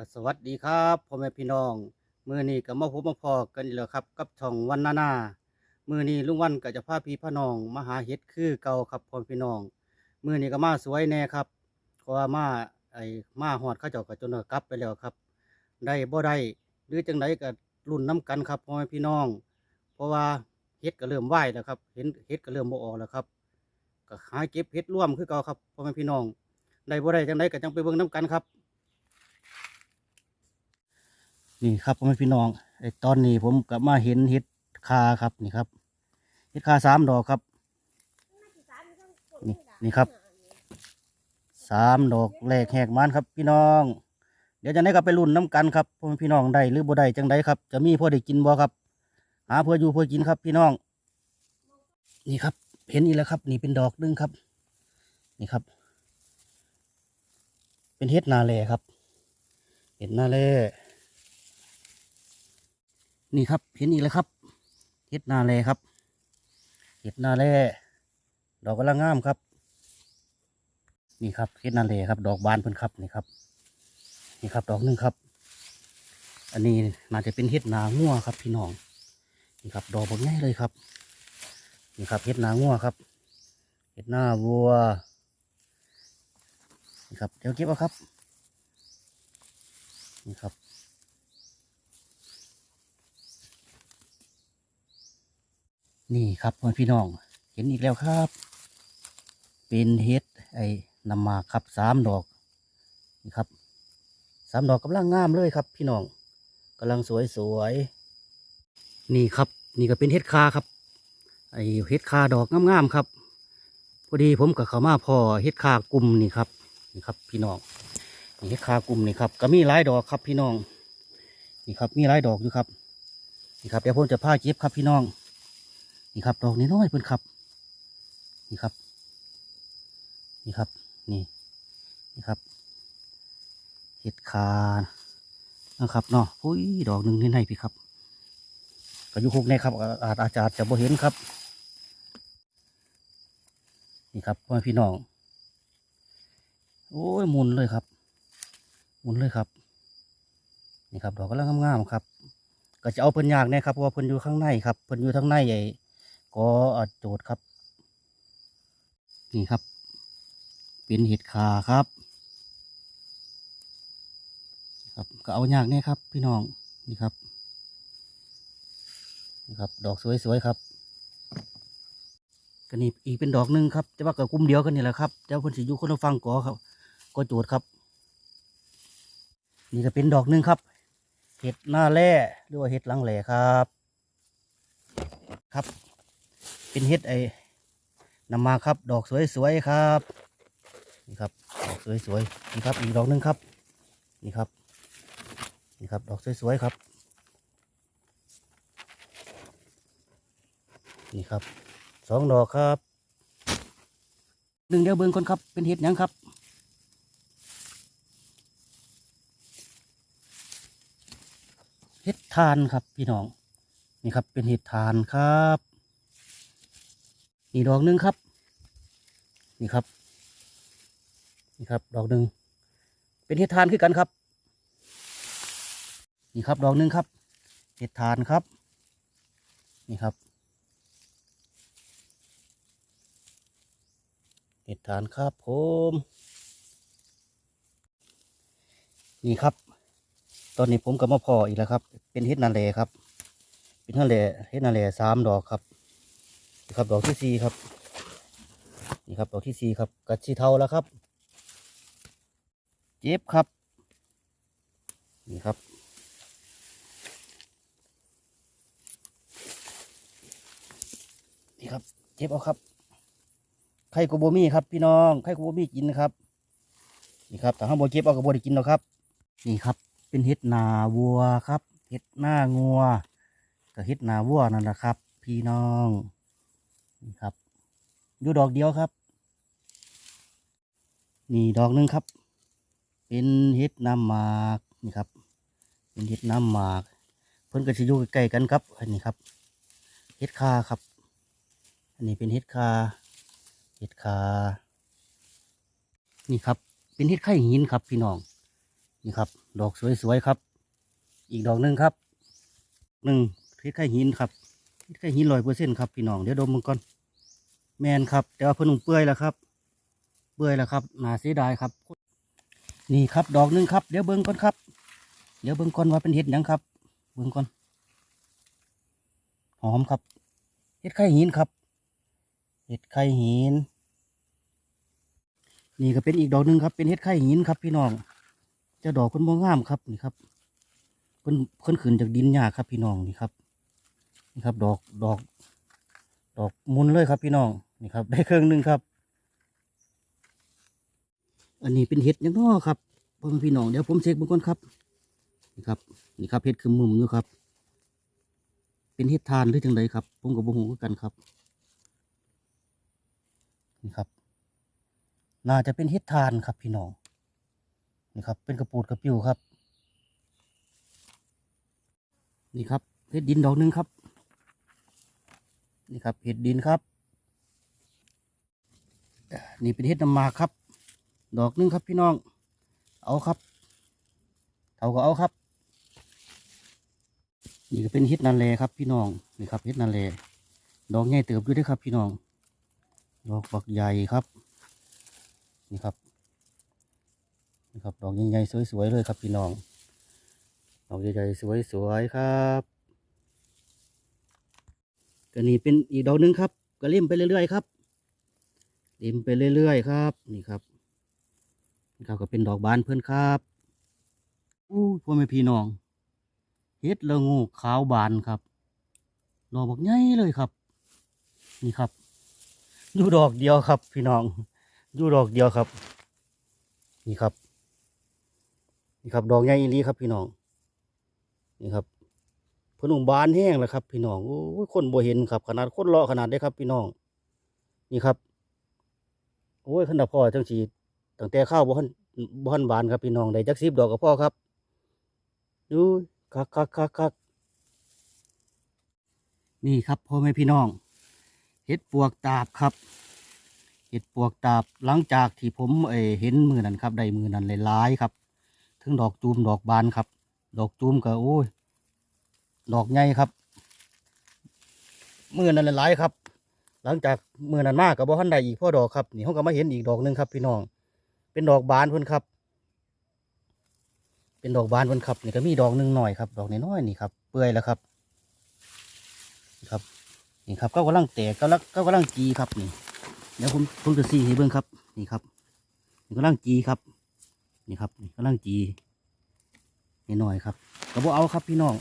ก็สวัสดีครับพ่อแม่พี่น้องมือนี้ก็มาพบมาพอกันอีกแล้วครับ กับช่องวันนานามือนี้ลุงวันก็จะพาพี่พาน้องมาหาเห็ดคือเก่าครับพ่อแม่พี่น้องมือนี้ก็มาสวยแน่ครับเพราะว่ามาไอ้มาฮอดเขาเจ้าก็จนกลับไปแล้วครับ ได้บ่ได้หรือจังไดก็รุ่นน้กันครับพ่อแม่พี่น้อง เพราะว่าเห็ดก็เริ่มไหวแล้วครับ เห็นเห็ดก็เริ่มบ่ออกแล้วครับก็หาเก็บเห็ดร่วมคือเก่าครับพ่อแม่พี่น้องได้บ่ได้จังไดก็จังไปเบิ่งน้กันครับ นี่ครับพ่อแม่พี่น้องไอ้ตอนนี้ผมก็มาเห็นเห็ดคาครับนี่ครับเห็ดคาสามดอกครับ นี่นี่ครับสามดอกแรกแหกมันครับ พี่น้อง เดี๋ยวจังไดก็ไปรุ่นน้กันครับพ่อแม่พี่น้องได้หรือบ่ได้จังไดครับ จะมีพ่อได้กินบ่ครับ หาเพื่ออยู่เพื่อกินครับ พี่น้อง นี่ครับ เห็นอีกแล้วครับ นี่เป็นดอกหนึงครับ นี่ครับ เป็นเห็ดนาแลครับ เห็ดนาแล นี่ครับเห็นอีกแล้วครับเห็ดนาแลครับเห็ดนาแลดอกกำลังงามครับ นี่ครับเห็ดนาแลครับ ดอกบานเพิ่นครับนี่ครับ นี่ครับ ดอกหนึ่งครับ อันนี้น่าจะเป็นเห็ดนางัวครับ พี่น้องนี่ครับ ดอกบางใหญ่เลยครับ นี่ครับเห็ดนางัวครับเห็ดหน้าวัวนี่ครับเดี๋ยวเก็บเอาครับนี่ครับ นี่ครับพ่อพี่น้อง เห็นอีกแล้วครับ เป็นเห็ดไอ้นำมาครับสามดอกนี่ครับสามดอกกำลังงามเลยครับ พี่น้องกำลังสวยสวยๆนี่ครับ นี่ก็เป็นเห็ดคาครับ ไอ้เห็ดคาดอกงามๆครับพอดีผมกับเขามาพอเห็ดคากลุ่มนี่ครับนี่ครับ พี่น้องนี่เห็ดคากลุ่มนี่ครับ ก็มีหลายดอกครับพี่น้องนี่ครับมีหลายดอกอยู่ครับนี่ครับเดี๋ยวผมจะพาเก็บครับพี่น้อง นี่ครับดอกน้อยๆเพิ่อนครับ นี่ครับ นี่ครับ นี่ นี่ครับ เห็ดคานะครับเนาะอุ้ยดอกหนึ่งในในพี่ครับก็อยู่คุกในครับ อาจอาจารย์จะบ่เห็นครับ นี่ครับพ่อพี่น้อง โอ้ยมุนเลยครับ มุนเลยครับ นี่ครับดอกกำลังงามๆครับ ก็จะเอาเพิ่นยากแน่ครับเพราะว่าเพิ่นอยู่ข้างในครับ เพิ่นอยู่ข้างในใหญ่ ก็อาจโจทย์ครับ นี่ครับ เป็นเห็ดขาครับ ครับก็เอายากแน่ครับ พี่น้องนี่ครับนี่ครับ ดอกสวยๆครับก็นี่อีกเป็นดอกหนึ่งครับแต่ว่ากับกลุ่มเดียวกันนี่แหละครับแต่ว่าเพิ่นสิยู่คนฟังก่อครับก็โจทย์ครับ นี่ก็เป็นดอกหนึ่งครับ เห็ดหน้าแร่หรือว่าเห็ดหลังแหล่ครับ ครับ เป็นเห็ดไอ้นำมาครับ ดอกสวยๆครับนี่ครับดอกสวยๆนี่ครับอีกดอกหนึงครับ นี่ครับนี่ครับ ดอกสวยๆครับ นี่ครับสองดอกครับหนึ่งเดียวเบิ้งคนครับเป็นเห็ดยังครับ เห็ดทานครับพี่น้อง นี่ครับเป็นเห็ดทานครับ นี่ดอกหนึ่งครับ นี่ครับ นี่ครับ ดอกหนึ่งเป็นเห็ดทานคือกันครับ นี่ครับ ดอกหนึ่งครับ เห็ดทานครับ นี่ครับ เห็ดทานครับผมนี่ครับ ตอนนี้ผมก็มาพออีกแล้วครับ เป็นเห็ดนาเลครับ เป็นนาเลเห็ดนาเลสามดอกครับ นี่ครับดอกที่สี่ครับ นี่ครับดอกที่สี่ครับกระชีเทาแล้วครับ เจ็บครับ นี่ครับ นี่ครับ เจ็บเอาครับ ไข่กูโบมี่ครับพี่น้อง ไข่กูโบมี่กินนะครับ นี่ครับแต่ห้ามโบเจ็บเอากระโบได้กินหรอกครับ นี่ครับ เป็นเห็ดนาวัวครับ เห็ดหน้างัวกับเห็ดนาวัวนั่นแหละครับ พี่น้อง นี่ครับอยู่ดอกเดียวครับ นี่ดอกหนึ่งครับ เป็นเห็ดน้ำหมากนี่ครับ เป็นเห็ดน้ำหมาก เพิ่นก็จะอยู่ใกล้ๆกันครับอันนี้ครับเห็ดคาครับ อันนี้เป็นเห็ดคาเห็ดคานี่ครับ เป็นเห็ดไข่หินครับ พี่น้อง นี่ครับ ดอกสวยๆครับ อีกดอกหนึ่งครับหนึ่งเพชรไข่หินครับ เพชรไข่หินลอยเปอร์เซ็นต์ครับพี่น้องเดี๋ยวดมมันก่อนแมนครับแต่ว่าเพิ่นเปื่อยแล้วครับ เปื่อยแล้วครับน่าเสียดายครับ นี่ครับดอกหนึ่งครับเดี๋ยวเบิ้งก่อนครับ เดี๋ยวเบิ้งก่อนว่าเป็นเห็ดยังครับ เบิ้งก่อนหอมครับเห็ดไข่หินครับเห็ดไข่หินนี่ก็เป็นอีกดอกหนึ่งครับ เป็นเห็ดไข่หินครับพี่น้องเจ้าดอกเพิ่นบ่งามครับนี่ครับเพิ่นเพิ่นขึ้นจากดินหญ้าครับพี่น้องนี่ครับ นี่ครับ ดอกดอก ดอกมุนเลยครับพี่น้องนี่ครับ ได้เครื่องหนึ่งครับ อันนี้เป็นเห็ดยังน้อครับพ่อแม่พี่น้องเดี๋ยวผมเช็คเบิ่งก่อนครับนี่ครับนี่ครับเห็ดคือมุมอยู่ครับ เป็นเห็ดทานหรือจังไดครับผมกับบ่ฮู้คือกันครับนี่ครับ น่าจะเป็นเห็ดทานครับพี่น้องนี่ครับ เป็นกระปูดกระปิวครับ นี่ครับเห็ดดินดอกหนึ่งครับ นี่ครับเห็ดดินครับนี่เป็นเห็ดน้ำมาครับ ดอกหนึ่งครับพี่น้อง เอาครับเท่าก็เอาครับ นี่ก็เป็นเห็ดนันแลครับพี่น้องนี่ครับเห็ดนันแลดอกใหญ่เติบอยู่เด้วยครับพี่น้อง ดอกบักใหญ่ครับ นี่ครับนี่ครับดอกใหญ่ๆสวยๆเลยครับพี่น้องดอกใหญ่ๆสวยๆครับ ก็นี่เป็นอีกดอกหนึ่งครับ ก็เล่มไปเรื่อยๆครับเล่มไปเรื่อยๆครับ นี่ครับนี่ครับก็เป็นดอกบานเพื่อนครับอู้พ่อแม่พี่น้องเฮ็ดละงูขาวบานครับดอกบักใหญ่เลยครับ นี่ครับอยู่ดอกเดียวครับ พี่น้องอยู่ดอกเดียวครับ นี่ครับ นี่ครับ ดอกใหญ่อีลีครับ พี่น้อง นี่ครับ เพนอุมบานแห้งแล้วครับ พี่น้องโอ้ยคนบ่เห็นครับ ขนาดคนรอขนาดได้ครับ พี่น้อง นี่ครับ โอ้ยขนาดพ่อจังสีตั้งแต่ข้าวบ่ทันบ่ทันบานครับพี่น้องได้จักสิบดอกกับพ่อครับดูคักคักคักคักนี่ครับพ่อแม่พี่น้องเห็ดปวกตาบครับเห็ดปวกตาบหลังจากที่ผมเอเห็นมือนั้นครับได้มือนั้นหลายๆครับทั้งดอกจูมดอกบานครับ ดอกจูมก็โอ้ย ดอกใหญ่ครับมือนั้นหลายครับ หลังจากมือนั้นมากกับบ่ทันได้อีกพ่อดอกครับนี่เขาก็มาเห็นอีกดอกหนึ่งครับพี่น้อง เป็นดอกบานเพิ่นครับ เป็นดอกบานเพิ่นครับนี่ก็มีดอกหนึ่งหน่อยครับ ดอกน้อยๆนี่ครับเปื่อยแล้วครับนี่ครับนี่ครับก็กำลังแตกก็แล้วก็กำลังจีครับนี่เดี๋ยวผมผมจะซีให้เบิ่งครับ นี่ครับนี่กำลังจีครับนี่ครับนี่กำลังจีนี่หน่อยครับก็บ่เอาครับพี่น้อง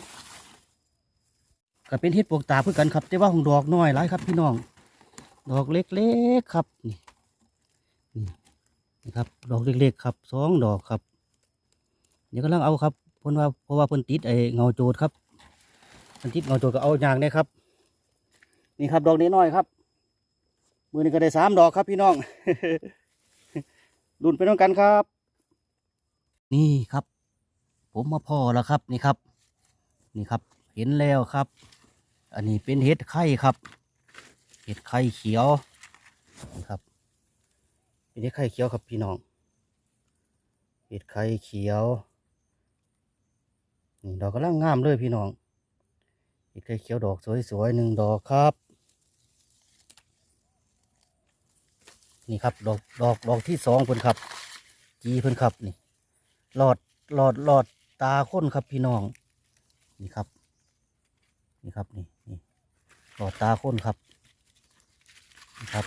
ก็เป็นเห็ดปวกตาเพื่อกันครับ แต่ว่าของดอกน้อยหลายครับ พี่น้อง ดอกเล็กๆครับนี่นี่ครับดอกเล็กๆครับสองดอกครับเดี๋ยวกำลังเอาครับเพราะว่าเพราะว่าเพิ่นติดไอเงาโจดครับเพิ่นติดเงาโจดก็เอาอย่างได้ครับ นี่ครับดอกนี้น้อยครับ มือนี้ก็ได้สามดอกครับพี่น้องรุ่นไปน้องกันครับ นี่ครับ ผมมาพอแล้วครับนี่ครับ นี่ครับ เห็นแล้วครับ อันนี้เป็นเห็ดไข่ครับ เห็ดไข่เขียวครับ เป็นเห็ดไข่เขียวครับพี่น้อง เห็ดไข่เขียว นี่ดอกกำลังงามเลยพี่น้อง เห็ดไข่เขียวดอกสวยๆหนึ่งดอกครับ นี่ครับดอกดอกดอกที่สองเพิ่นครับ จีเพิ่นครับนี่ หลอดหลอดหลอดตาค้นครับพี่น้อง นี่ครับ นี่ครับนี่ หลอดตาค้นครับครับ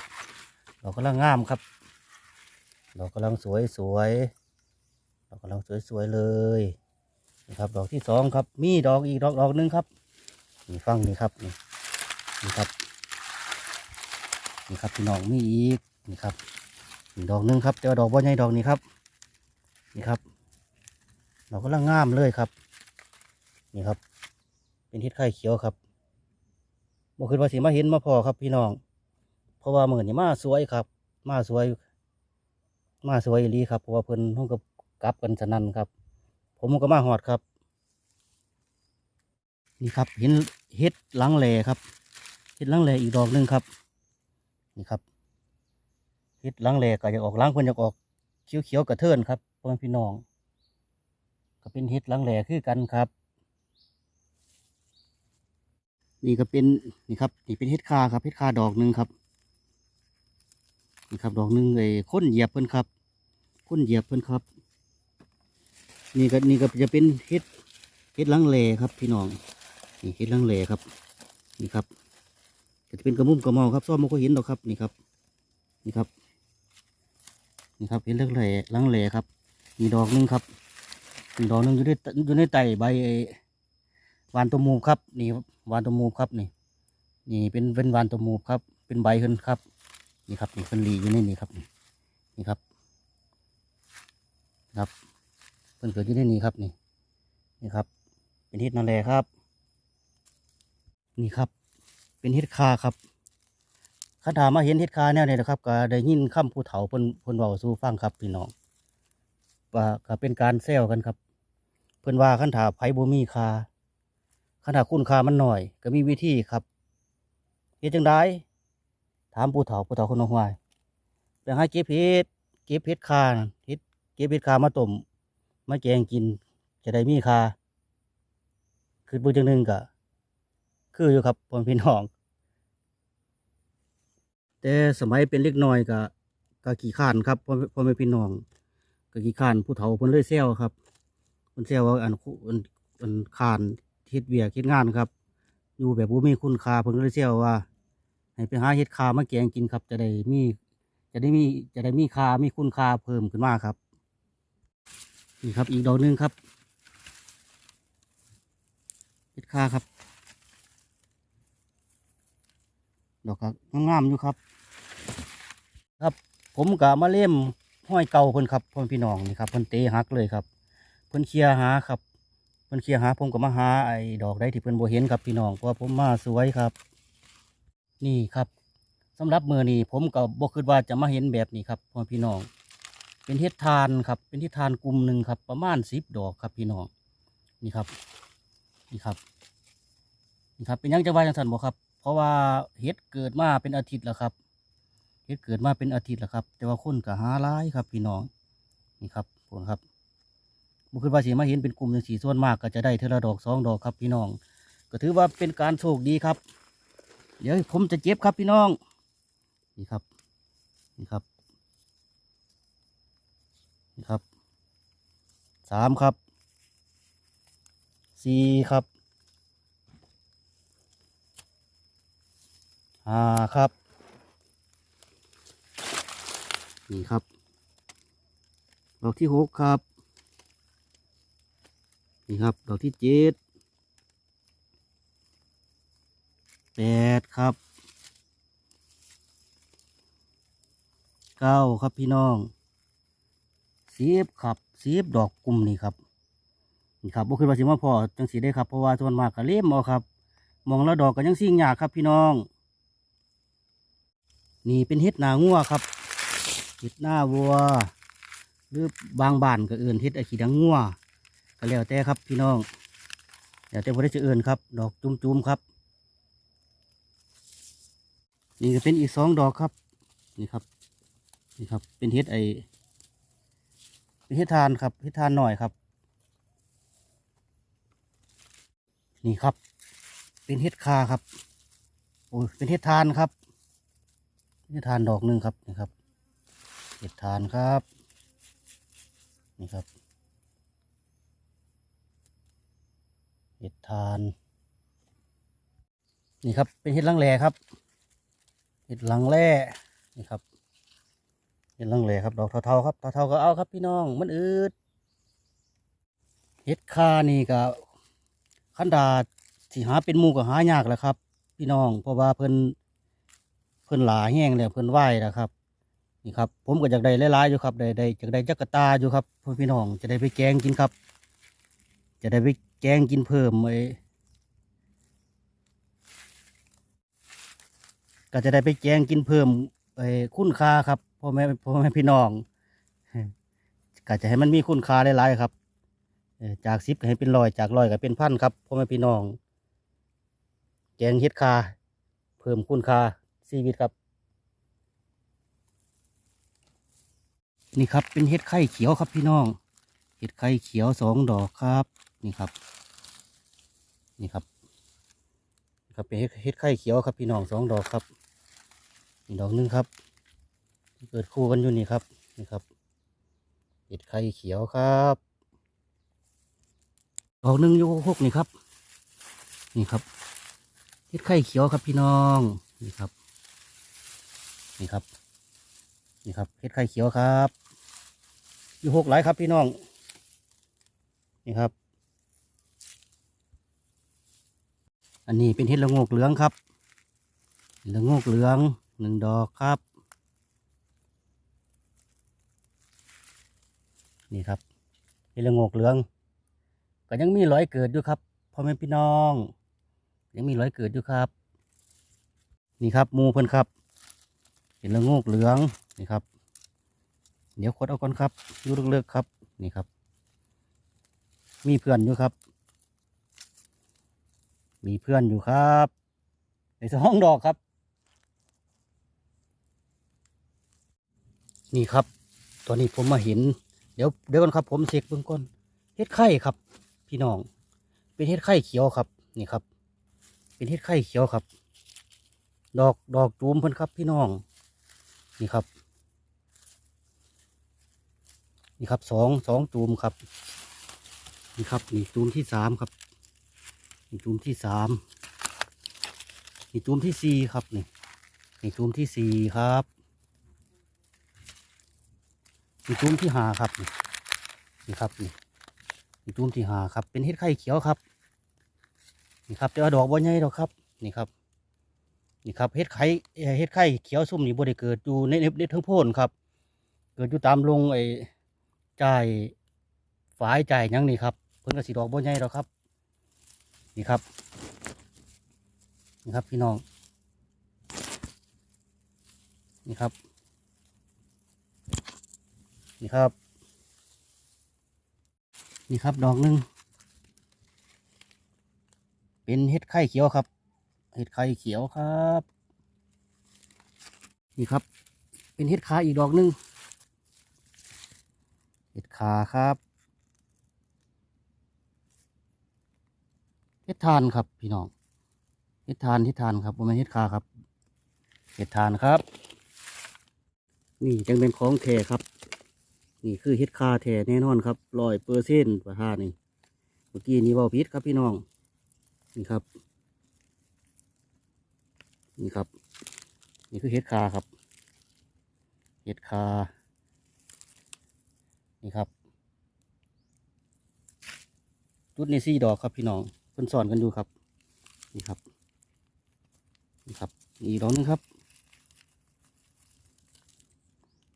ดอกกำลังงามครับดอกกำลังสวยสวยดอกกำลังสวยสวยเลยนี่ครับ ดอกที่สองครับ มีดอกอีกดอกดอกหนึ่งครับนี่ฟังนี่ครับนี่นี่ครับนี่ครับพี่น้องมีอีกนี่ครับนี่ดอกหนึ่งครับแต่ว่าดอกบ่ใหญ่ดอกนี้ครับนี่ครับดอกกำลังงามเลยครับ นี่ครับ เป็นเห็ดไข่เขียวครับ บ่คิดว่าสิมาเห็นมาพอครับพี่น้อง เพราะว่าเหมือนนี่มาสวยครับ มาสวย มาสวยอีหลีครับเพราะว่าเพิ่นห้องกับกลับกันสนั่นครับ ผมก็มาหอดครับ นี่ครับเห็นเห็ดลังแหล่ครับเห็ดลังแหล่อีกดอกหนึ่งครับ นี่ครับเห็ดลังแหล่ก็อยากออกล้างเพิ่นอยากออกเขียวๆกระเทินครับพ่อพี่น้อง ก็เป็นเห็ดลังแหล่คือกันครับ นี่ก็เป็นนี่ครับนี่เป็นเห็ดคาครับเห็ดคาดอกหนึ่งครับนี่ครับดอกหนึ่งไอ้ค้นเหยียบเพิ่นครับค้นเหยียบเพิ่นครับ นี่ก็นี่ก็จะเป็นเห็ดเห็ดลังแหล่ครับพี่น้องนี่เห็ดลังแหล่ครับนี่ครับจะเป็นกระมุมกระเมาครับซ่อมมันก็เห็นดอกครับนี่ครับนี่ครับนี่ครับเห็ดหลังแหลลังแหล่ครับมีดอกหนึ่งครับมีดอกหนึ่งอยู่ในอยู่ในไตใบ วานตัวมูครับนี่วานตัวมูครับนี่ นี่เป็นเป็นวานตัวมูครับ เป็นใบขึ้นครับ นี่ครับนี่เป็นหลีอยู่ในนี่ครับนี่นี่ครับครับเพิ่นเกิดอยู่ในนี้ครับนี่ นี่ครับ เป็นเห็ดนั่นแลครับ นี่ครับ เป็นเห็ดคาครับข้าถามมาเห็นเห็ดคาแนวนี้นะครับก็ได้ยินคำผู้เฒ่าเพิ่นเพิ่นเว้าสู่ฟังครับพี่น้องว่าก็เป็นการแซวกันครับ เพิ่นว่าคันถาไผบ่มีคา คันถาคุณคามันหน่อย ก็มีวิธีครับเฮ็ดจังไดถามผู้เฒ่าผู้เฒ่าคนน้องหวายไปหาเก็บเห็ดเก็บเห็ดคานเห็ดเก็บเห็ดคามาต้มมาแกงกิน จะได้มีคาคือเบิ่งจังหนึ่งก็คืออยู่ครับพ่อพี่น้อง แต่สมัยเป็นเล็กน้อยก็ก็ขี้ข้านครับพ่อพ่อแม่พี่น้องก็ขี้ข้านผู้เฒ่าเพิ่นเลยแซวครับเพิ่นแซวว่าอันคุอันอันข้าน เฮ็ดเวียกเฮ็ดงานครับ อยู่แบบบ่มีคุณค่าเพิ่นเลยแซวว่า ให้ไปหาเฮ็ดคามาแกงกินครับ จะได้มีจะได้มีจะได้มีค่ามีคุณค่าเพิ่มขึ้นมาครับนี่ครับอีกดอกหนึงครับเฮ็ดคาครับ ดอกก็งามๆอยู่ครับ ครับ ผมก็มาเล่มห้อยเก่าเพิ่นครับพ่อพี่น้องนี่ครับเพิ่นเตะหักเลยครับเพิ่นเคลียร์หาครับ เพิ่นเคลียร์หาผมก็มาหาไอ้ดอกได้ที่เพิ่นโบเห็นครับพี่น้องเพราะผมมาสวยครับ นี่ครับสำหรับมือนี้ผมก็บ่คิดว่าจะมาเห็นแบบนี้ครับพ่อพี่น้อง เป็นเฮ็ดทานครับ เป็นเฮ็ดทานกลุ่มหนึ่งครับ ประมาณสิบดอกครับพี่น้อง นี่ครับ นี่ครับ นี่ครับ เป็นยังจะว่าจังสันบ่ครับ เพราะว่าเฮ็ดเกิดมาเป็นอาทิตย์แล้วครับ เฮ็ดเกิดมาเป็นอาทิตย์แล้วครับ แต่ว่าคนก็หาหลายครับ พี่น้อง นี่ครับผมครับ บุคคลว่าสิมาเห็นเป็นกลุ่มจังสีส่วนมากก็จะได้เทอละดอกสองดอกครับพี่น้อง ก็ถือว่าเป็นการโชคดีครับ เดี๋ยวผมจะเจ็บครับพี่น้อง นี่ครับ นี่ครับ นี่ครับ สามครับ สี่ครับ ห้าครับ นี่ครับ ดอกที่หกครับ นี่ครับดอกที่เจ็ดแปดครับเก้าครับพี่น้องสิบครับสิบดอกกลุ่มนี่ครับนี่ครับบ่คือว่าสิมาพอจังสีได้ครับเพราะว่าส่วนมากก็เล่มเอาครับ มองแล้วดอกก็ยังสิ่งยากครับพี่น้อง นี่เป็นเห็ดหนางัวครับเห็ดหน้าวัว หรือบางบ้านก็เอื่นเห็ดไอขีดังงัว ก็แล้วแต่ครับพี่น้องแล้วแต่พอได้จะเอื่นครับ ดอกจุ่มๆครับ นี่ก็เป็นอีกสองดอกครับ นี่ครับ นี่ครับ เป็นเห็ดไอเป็นเห็ดทานครับเห็ดทานหน่อยครับ นี่ครับ เป็นเห็ดคาครับ โอ้ยเป็นเห็ดทานครับเห็ดทานดอกหนึ่งครับ นี่ครับเห็ดทานครับ นี่ครับ เห็ดทาน นี่ครับ เป็นเห็ดลังแหลครับ เห็ดลังแร่นี่ครับ เห็ดลังแหลครับ ดอกเทาๆครับ เทาๆก็เอาครับพี่น้อง มันอืดเห็ดคานี่ก็ขันดาที่หาเป็นมูก็หายากแล้วครับ พี่น้อง เพราะว่าเพิ่นเพิ่นหลาแห้งแล้วเพิ่นไหวแล้วครับนี่ครับผมก็อยากได้หลายๆอยู่ครับได้ได้อยากได้จักรตาอยู่ครับพ่อพี่น้องจะได้ไปแกงกินครับ จะได้ไป แกงกินเพิ่มไอ้ก็จะได้ไปแกงกินเพิ่มไอ้คุณค่าครับพ่อแม่พ่อแม่พี่น้องก็จะให้มันมีคุณค่าหลายๆครับจากสิบก็ให้เป็นร้อยจากร้อยก็เป็นพันครับพ่อแม่พี่น้อง แกงเฮ็ดคาเพิ่มคุณค่าชีวิตครับ นี่ครับเป็นเห็ดไข่เขียวครับพี่น้องเห็ดไข่เขียวสองดอกครับ นี่ครับ นี่ครับครับเป็นเห็ดเห็ดไข่เขียวครับพี่น้องสองดอกครับอีกดอกหนึงครับที่เกิดคู่กันอยู่นี่ครับนี่ครับเห็ดไข่เขียวครับดอกหนึงอยู่หกนี่ครับ นี่ครับเห็ดไข่เขียวครับพี่น้องนี่ครับ นี่ครับนี่ครับเห็ดไข่เขียวครับอยู่หกหลายครับพี่น้อง นี่ครับ อันนี้เป็นเห็ดละโงกเหลืองครับเหละโงกเหลืองหนึ่งดอกครับ นี่ครับเห็ดละโงกเหลือง ก็ยังมีรอยเกิดอยู่ครับพ่อแม่พี่น้อง ยังมีรอยเกิดอยู่ครับ นี่ครับมูเพิ่นครับเห็ดละโงกเหลืองนี่ครับ เดี๋ยวขดเอาก่อนครับยูเลือกๆครับ นี่ครับ มีเพื่อนอยู่ครับ มีเพื่อนอยู่ครับ ในสองดอกครับ นี่ครับ ตอนนี้ผมมาเห็น เดี๋ยวเดี๋ยวก่อนครับ ผมเช็คเบื้องก่อนเฮ็ดไข่ครับ พี่น้อง เป็นเฮ็ดไข่เขียวครับ นี่ครับ เป็นเฮ็ดไข่เขียวครับ ดอกดอกจูมเพิ่นครับ พี่น้อง นี่ครับ นี่ครับสองสองจูมครับ นี่ครับ นี่จูมที่สามครับ นี่จูมที่สามนี่จูมที่สี่ครับนี่นี่จูมที่สี่ครับนี่จูมที่ห้าครับนี่นี่ครับนี่นี่จูมที่ห้าครับ เป็นเห็ดไข่เขียวครับ นี่ครับแต่ว่าดอกบ่ใหญ่ดอกครับ นี่ครับ นี่ครับเห็ดไข่เห็ดไข่เขียวซุ่มนี่บ่ได้เกิดอยู่ในในในเทั้งโพนครับ เกิดอยู่ตามลงไอ้จ่ายฝายจ่ายยังนี่ครับเพิ่นก็สีดอกบ่ใหญ่ดอกครับ นี่ครับ นี่ครับพี่น้อง นี่ครับ นี่ครับ นี่ครับดอกหนึ่งเป็นเห็ดไข่เขียวครับ เห็ดไข่เขียวครับ นี่ครับ เป็นเห็ดขาอีกดอกหนึ่งเห็ดขาครับ เห็ดทานครับ พี่น้องเห็ดทานเห็ดทานครับผมเป็นเห็ดขาครับเห็ดทานครับ นี่จังเป็นของแท้ครับ นี่คือเห็ดคาแท้แน่นอนครับร้อยเปอร์เซ็นต์ประทานนี่เมื่อกี้นี้เว่าพิษครับพี่น้องนี่ครับ นี่ครับ นี่คือเห็ดคาครับเห็ดคานี่ครับ จุดในซี่ดอกครับพี่น้อง เพิ่นสอนกันอยู่ครับ นี่ครับ นี่ครับอีกดอกนึงครับ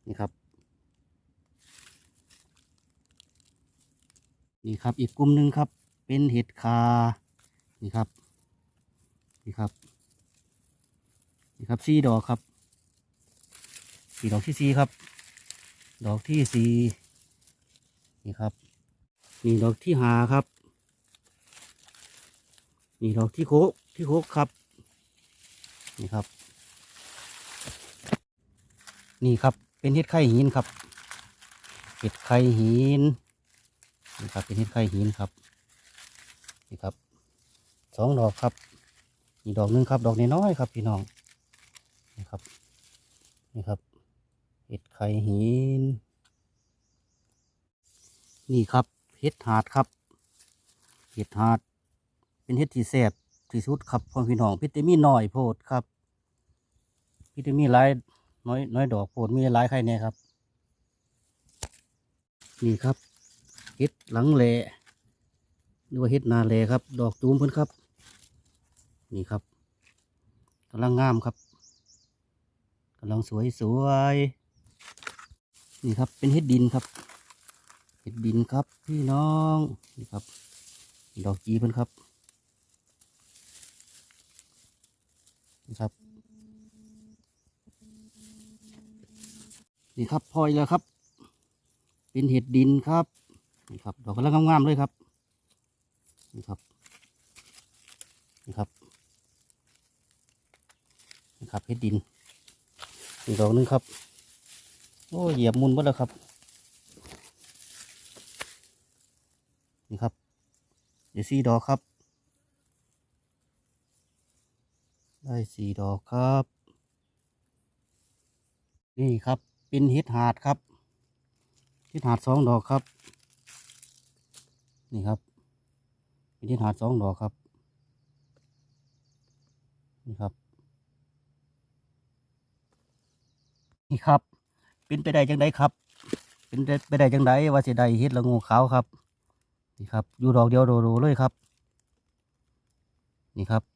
นี่ครับ นี่ครับอีกกลุ่มหนึ่งครับ เป็นเห็ดคา นี่ครับ นี่ครับ นี่ครับสี่ดอกครับสี่ดอกที่สี่ครับ ดอกที่สี่นี่ครับ นี่ดอกที่หาครับ นี่ดอกที่โคกที่โคกครับ นี่ครับ นี่ครับเป็นเห็ดไข่หินครับ เห็ดไข่หินนี่ครับเป็นเห็ดไข่หินครับ นี่ครับสองดอกครับนี่ดอกหนึงครับ ดอกน้อยๆครับ พี่น้องนี่ครับ นี่ครับเห็ดไข่หิน นี่ครับเห็ดหาดครับเห็ดหาด เป็นเห็ดที่แซ่บที่สุดครับพ่อพี่น้องพิตามีน้อยโพดครับพิตามีหลายน้อยน้อยดอกโพดมีหลายไข่เนี่ยครับ นี่ครับเห็ดหลังแหล่หรือว่าเห็ดนาแหล่ครับ ดอกตูมเพิ่นครับ นี่ครับกำลังงามครับกำลังสวยสวยนี่ครับเป็นเห็ดดินครับเห็ดดินครับพี่น้องนี่ครับ ดอกจีเพิ่นครับ นี่ครับ นี่ครับพลอยแล้วครับ เป็นเห็ดดินครับนี่ครับดอกกำลังงามๆเลยครับนี่ครับนี่ครับนี่ครับเห็ดดินอีกดอกนึงครับโอ้เหยียบมุนหมดแล้วครับเดี๋ยวสี่ดอกครับ ได้สี่ดอกครับ นี่ครับเป็นเห็ดหาดครับเห็ดหาดสองดอกครับ นี่ครับเป็นเห็ดหาดสองดอกครับ นี่ครับ นี่ครับ เป็นไปได้จังไดครับ เป็นไปได้จังไดว่าสิได้เฮ็ดละงูขาวครับ นี่ครับ อยู่ดอกเดียวโดๆเลยครับ นี่ครับ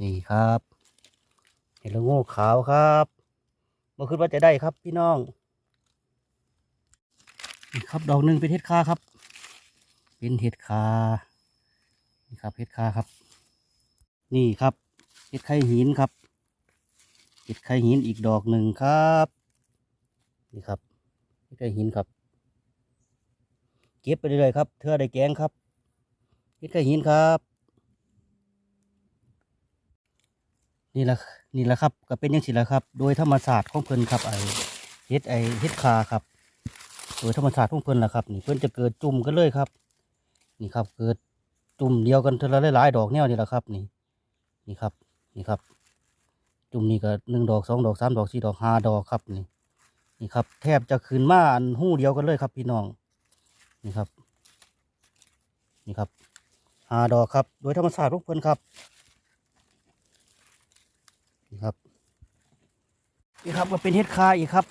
นี่ครับเห็ดละงูขาวครับมื่อคืนว่าจะได้ครับพี่น้องนี่ครับดอกหนึ่งเป็นเห็ดคาครับ เป็นเห็ดคานี่ครับเห็ดคาครับ นี่ครับเห็ดไข่หินครับเห็ดไข่หินอีกดอกหนึ่งครับนี่ครับเห็ดไข่หินครับ เก็บไปเรื่อยๆครับเธอได้แกงครับเห็ดไข่หินครับ นี่ละนี่ละครับก็เป็นอยังสิละครับ โดยธรรมศาสตร์ของเพิ่นครับไอเฮ็ดไอเฮ็ดคาครับ โดยธรรมศาสตร์ของเพิ่นละครับ นี่เพิ่นจะเกิดจุ่มกันเลยครับ นี่ครับ เกิดจุ่มเดียวกันเทอละหลายดอกแนวนี่ละครับ นี่ นี่ครับ นี่ครับ จุ่มนี่ก็หนึ่งดอกสองดอกสามดอกสี่ดอกห้าดอกครับนี่ นี่ครับ แทบจะคืนมาอันหู้เดียวกันเลยครับพี่น้อง นี่ครับ นี่ครับห้าดอกครับ โดยธรรมศาสตร์ของเพิ่นครับ นี่ครับนี่ครับก็เป็นเห็ดคาอีกครับ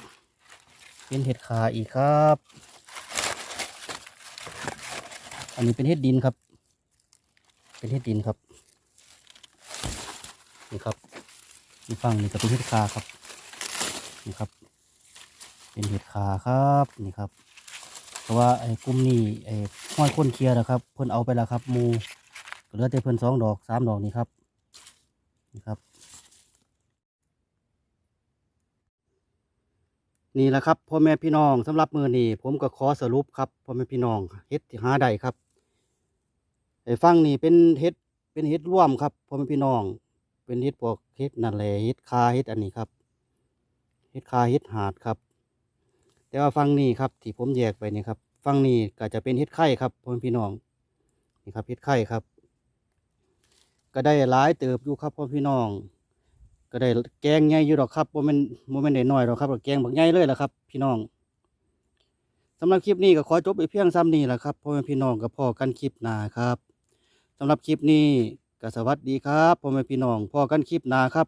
เป็นเห็ดคาอีกครับ อันนี้เป็นเห็ดดินครับ เป็นเห็ดดินครับนี่ครับนี่ฟังนี่ก็เป็นเห็ดคาครับนี่ครับ เป็นเห็ดคาครับนี่ครับเพราะว่าไอ้กลุ่มนี้ไอ้ห้อยคนเคลียร์นะครับ เพิ่นเอาไปแล้วครับหมูก็เหลือแต่เพิ่นสองดอกสามดอกนี่ครับนี่ครับ นี่แหละครับพ่อแม่พี่น้องสำหรับมือนี้ผมก็ขอสรุปครับพ่อแม่พี่น้องเฮ็ดที่หาได้ครับไอ้ฟังนี่เป็นเฮ็ดเป็นเฮ็ดร่วมครับพ่อแม่พี่น้อง เป็นเฮ็ดพวกเฮ็ดนั่นแหละเฮ็ดคาเฮ็ดอันนี้ครับเฮ็ดคาเฮ็ดหาดครับ แต่ว่าฟังนี่ครับที่ผมแยกไปนี่ครับฟังนี่ก็จะเป็นเฮ็ดไข่ครับพ่อแม่พี่น้องนี่ครับเฮ็ดไข่ครับ ก็ได้หลายเติบอยู่ครับพ่อพี่น้อง ก็ได้แกงใหญ่อยู่หรอกครับโมเมนโมเมนได้น้อยหรอกครับแกงบักใหญ่เลยแหละครับ พี่น้องสำหรับคลิปนี้ก็ขอจบไปเพียงซ้ำนี้แหละครับพ่อแม่พี่น้องกับพ่อกันคลิปหนาครับสำหรับคลิปนี้ก็สวัสดีครับพ่อแม่พี่น้องพ่อกันคลิปหนาครับ